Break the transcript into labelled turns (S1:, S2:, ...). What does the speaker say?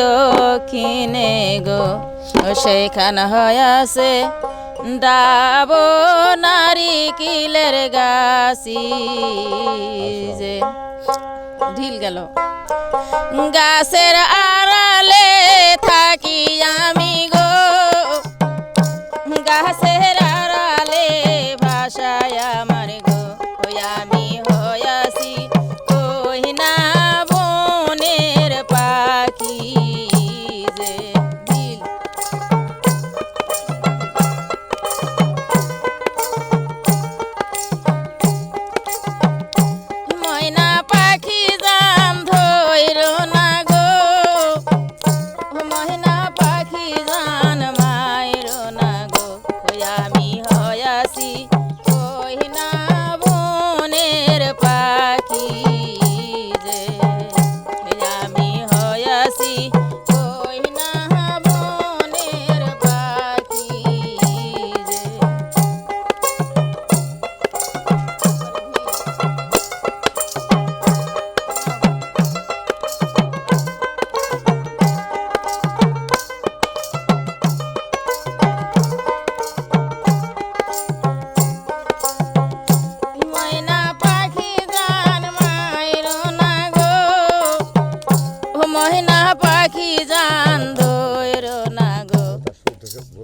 S1: দক্ষিণে গো। সেইখান হয়াসে ডাব নারিকিলের গাছি যে। ঢিল গেল। গাছের আড়ালে থাকি আমি গো। গাছের আড়ালে ভাষায় আমার গো। আমি আমি হয়াসি কই না পাখি যা